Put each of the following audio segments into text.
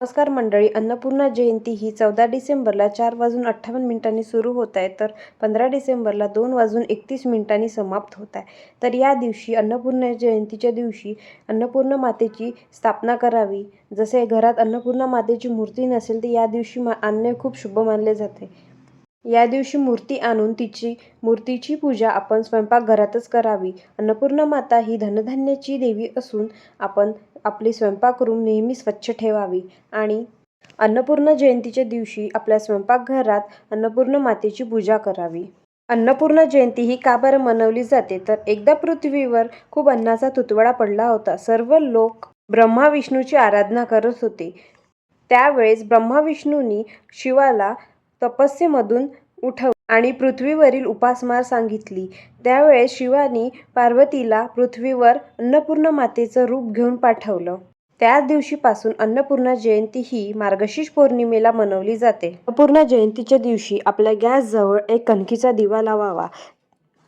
नमस्कार मंडळी अन्नपूर्णा जयंती ही चौदा डिसेंबरला चार वाजून अठ्ठावन्न मिनिटांनी सुरू होत आहे तर पंधरा डिसेंबरला दोन वाजून एकतीस मिनिटांनी समाप्त होत आहे. तर या दिवशी अन्नपूर्णा जयंतीच्या दिवशी अन्नपूर्णा मातेची स्थापना करावी. जसे घरात अन्नपूर्णा मातेची मूर्ती नसेल तर या दिवशी मा आणणे खूप शुभ मानले जाते. या दिवशी मूर्ती आणून तिची मूर्तीची पूजा आपण स्वयंपाकघरातच करावी. अन्नपूर्णा माता ही धनधान्याची देवी असून आपण आपली स्वयंपाक रूम नेहमी स्वच्छ ठेवावी. आणि अन्नपूर्ण जयंतीच्या दिवशी आपल्या स्वयंपाकघरात अन्नपूर्ण मातेची पूजा करावी. अन्नपूर्णा जयंती ही का बरं मनवली जाते? तर एकदा पृथ्वीवर खूप अन्नाचा तुतवडा पडला होता. सर्व लोक ब्रह्मा विष्णूची आराधना करत होते. त्यावेळेस ब्रह्मा विष्णूंनी शिवाला तपस्येमधून उठव. आणि पृथ्वीवरील उपासमार सांगितली. त्यावेळेस शिवानी पार्वतीला पृथ्वीवर अन्नपूर्ण मातेचं रूप घेऊन पाठवलं. त्याच दिवशीपासून अन्नपूर्णा जयंती ही मार्गशीर्ष पौर्णिमेला मनवली जाते. अन्नपूर्णा जयंतीच्या दिवशी आपल्या गॅसजवळ एक कणकीचा दिवा लावावा.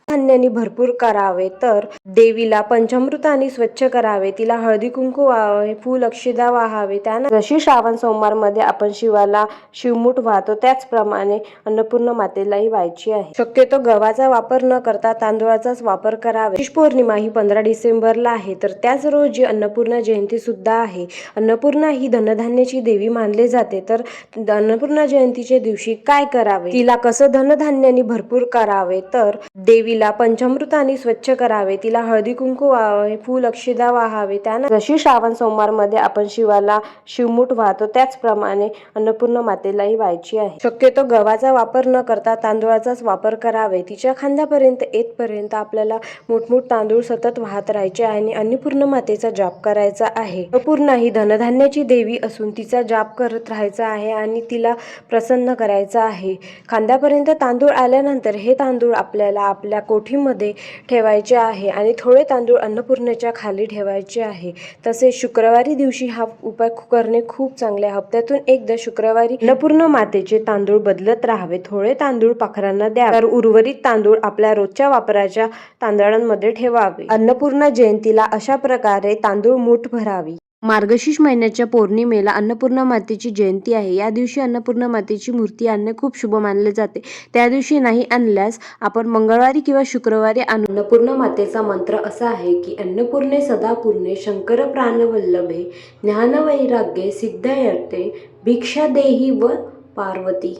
धान्याने भरपूर करावे तर देवीला पंचामृताने स्वच्छ करावे तिला हळदी कुंकू वाहावे फूल अक्षिदा वाहावे त्यानंतर जशी श्रावण सोमवारमध्ये आपण शिवाला शिवमूठ वाहतो त्याचप्रमाणे अन्नपूर्णा मातेलाही व्हायची आहे. शक्यतो गव्हाचा वापर न करता तांदूळाचाच वापर करावे. शिष पौर्णिमा ही पंधरा डिसेंबरला आहे तर त्याच रोजी अन्नपूर्णा जयंती सुद्धा आहे. अन्नपूर्णा ही धनधान्याची देवी मानले जाते तर अन्नपूर्णा जयंतीच्या दिवशी काय करावे? तिला कसं धनधान्याने भरपूर करावे? तर देवीला तिला पंचामृताने स्वच्छ करावे तिला हळदी कुंकू वाहावे फूल अक्षदा वाहावे. त्यानंतर जशी श्रावण सोमवारमध्ये आपण शिवाला शिवमूठ वाहतो त्याचप्रमाणे अन्नपूर्ण मातेलाही व्हायची आहे. शक्यतो गव्हाचा वापर न करता तांदूळाचाच वापर करावे. तिच्या खांद्यापर्यंत येतपर्यंत आपल्याला मोठमोठ तांदूळ सतत वाहत राहायचे आणि अन्नपूर्ण मातेचा जाप करायचा आहे. अन्नपूर्णा ही धनधान्याची देवी असून तिचा जाप करत राहायचा आहे आणि तिला प्रसन्न करायचा आहे. खांद्यापर्यंत तांदूळ आल्यानंतर हे तांदूळ आपल्याला आपल्या कोठीमध्ये ठेवायचे आहे आणि थोडे तांदूळ अन्नपूर्णेच्या खाली ठेवायचे आहे. तसेच शुक्रवारी दिवशी हा उपाय करणे खूप चांगले हप्त्यातून एकदा शुक्रवारी अन्नपूर्ण मातेचे तांदूळ बदलत राहावे. थोडे तांदूळ पाखरांना द्या तर उर्वरित तांदूळ आपल्या रोजच्या वापराच्या तांदळांमध्ये ठेवावे. अन्नपूर्णा जयंतीला अशा प्रकारे तांदूळ मूठ भरावी. मार्गशीर्ष महिन्याच्या पौर्णिमेला अन्नपूर्णा मातेची जयंती आहे. या दिवशी अन्नपूर्णा मातेची मूर्ती आणणे खूप शुभ मानले जाते. त्या दिवशी नाही आणल्यास आपण मंगळवारी किंवा शुक्रवारी आणू. अन्नपूर्णा मातेचा मंत्र असा आहे की अन्नपूर्णे सदापूर्णे शंकर प्राणवल्लभे ज्ञानवैराग्ये सिद्धयर्थे भिक्षा देही व पार्वती.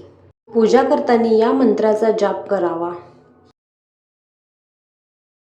पूजा करताना या मंत्राचा जाप करावा.